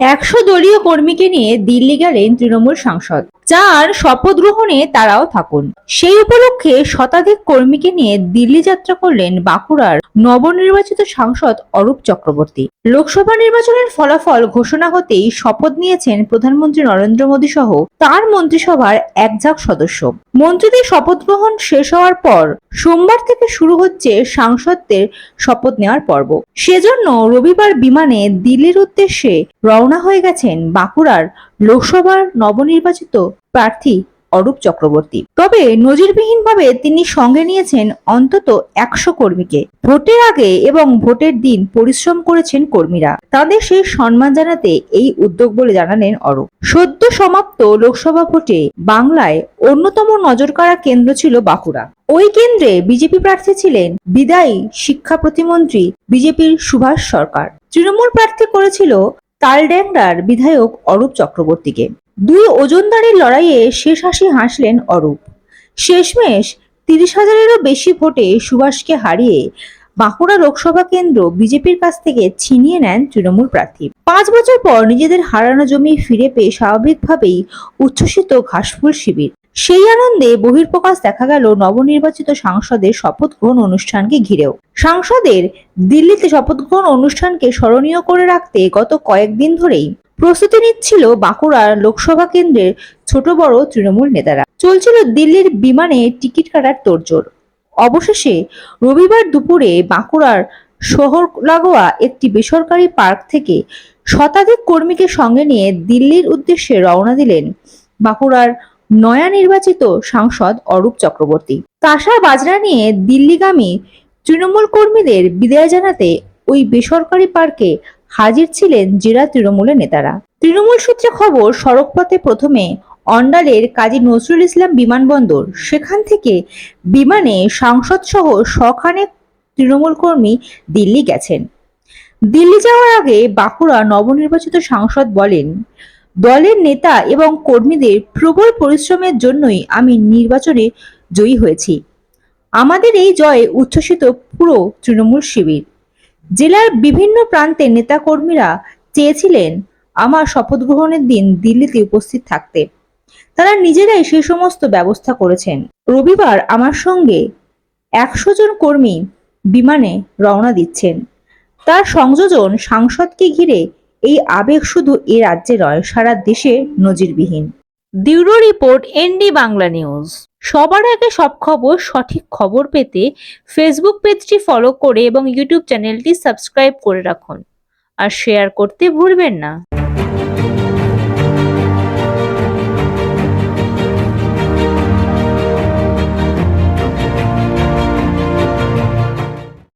একশো দলীয় কর্মীকে নিয়ে দিল্লি গেলেন তৃণমূল সাংসদ। যার শপথ গ্রহণে তারাও থাকুন। সেই উপলক্ষে শতাধিক কর্মীকে নিয়ে দিল্লি যাত্রা করলেন বাঁকুড়ার নবনির্বাচিত সাংসদ অরূপ চক্রবর্তী। লোকসভা নির্বাচনের ফলাফল ঘোষণা হতেই শপথ নিয়েছেন প্রধানমন্ত্রী নরেন্দ্র মোদী সহ তার মন্ত্রিসভার একঝাঁক সদস্য। মন্ত্রীদের শপথ গ্রহণ শেষ হওয়ার পর সোমবার থেকে শুরু হচ্ছে সাংসদদের শপথ নেওয়ার পর্ব। সেজন্য রবিবার বিমানে দিল্লির উদ্দেশ্যে রওনা হয়ে গেছেন বাঁকুড়ার লোকসভার নবনির্বাচিত প্রার্থী অরূপ চক্রবর্তী। তবে নজিরবিহীনভাবে তিনি সঙ্গে নিয়েছেন অন্তত একশো কর্মীকে। ভোটের আগে এবং ভোটের দিন পরিশ্রম করেছেন কর্মীরা। তাদের সেই সম্মান জানাতে এই উদ্যোগ বলে জানালেন অরূপ। সদ্য সমাপ্ত লোকসভা ভোটে বাংলায় অন্যতম নজরকাড়া কেন্দ্র ছিল বাঁকুড়া। ওই কেন্দ্রে বিজেপি প্রার্থী ছিলেন বিদায়ী শিক্ষা প্রতিমন্ত্রী বিজেপির সুভাষ সরকার। তৃণমূল প্রার্থী করেছিল তালড্যাংরার বিধায়ক অরূপ চক্রবর্তীকে। দুই ওজনদারের লড়াইয়ে শেষ হাসি হাসলেন অরূপ। শেষমেশ তিরিশ হাজারেরও বেশি ভোটে সুভাষকে হারিয়ে বাঁকুড়া লোকসভা কেন্দ্র বিজেপির কাছ থেকে ছিনিয়ে নেন তৃণমূল প্রার্থী। পাঁচ বছর পর নিজেদের হারানো জমি ফিরে পেয়ে স্বাভাবিকভাবেই উচ্ছ্বসিত ঘাসফুল শিবির। সেই আনন্দে বহির্প্রকাশ দেখা গেল নবনির্বাচিত সাংসদের শপথ গ্রহণ অনুষ্ঠানকে ঘিরেও। সাংসদের দিল্লিতে শপথ গ্রহণ অনুষ্ঠানকে স্মরণীয় করে রাখতে গত কয়েকদিন ধরেই প্রস্তুতি নিচ্ছিল বাঁকুড়ার লোকসভা কেন্দ্রের ছোট বড় তৃণমূল নেতারা। চলছিল দিল্লির বিমানে টিকিট কাটার তোড়জোড়। অবশেষে রবিবার দুপুরে বাঁকুড়ার শহর লাগোয়া একটি বেসরকারি পার্ক থেকে শতাধিক কর্মীকে সঙ্গে নিয়ে দিল্লির উদ্দেশ্যে রওনা দিলেন বাঁকুড়ার নয়া নির্বাচিত সাংসদ অরূপ চক্রবর্তী। তাসা বাজরা নিয়ে দিল্লিগামী তৃণমূল কর্মীদের বিদায় জানাতে ওই বেসরকারি পার্কে হাজির ছিলেন জেলা তৃণমূলের নেতারা। তৃণমূল সূত্রে খবর, সড়কপথে প্রথমে অন্ডালের কাজী নজরুল ইসলাম বিমানবন্দর, সেখান থেকে বিমানে সাংসদ সহ শখানেক তৃণমূল কর্মী দিল্লি গেছেন। দিল্লি যাওয়ার আগে বাঁকুড়া নবনির্বাচিত সাংসদ বলেন দলের নেতা এবং কর্মীদের প্রবল পরিশ্রমের জন্যই আমি নির্বাচনে জয়ী হয়েছি। আমাদের এই জয়ে উচ্ছ্বসিত পুরো তৃণমূল শিবির। জেলার বিভিন্ন প্রান্তে নেতাকর্মীরা চেয়েছিলেন আমার শপথ গ্রহণের দিন দিল্লিতে উপস্থিত থাকতে। তারা নিজেরাই সেই সমস্ত ব্যবস্থা করেছেন। রবিবার আমার সঙ্গে একশো জন কর্মী বিমানে রওনা দিচ্ছেন। তার সংযোজন সাংসদকে ঘিরে এই আবেগ শুধু এ রাজ্যে নয়, সারা দেশে নজিরবিহীন। Bureau report ND Bangla News. সবার আগে সব খবর, সঠিক খবর পেতে ফেসবুক পেজটি ফলো করে এবং ইউটিউব চ্যানেলটি সাবস্ক্রাইব করে রাখুন। আর শেয়ার করতে ভুলবেন না।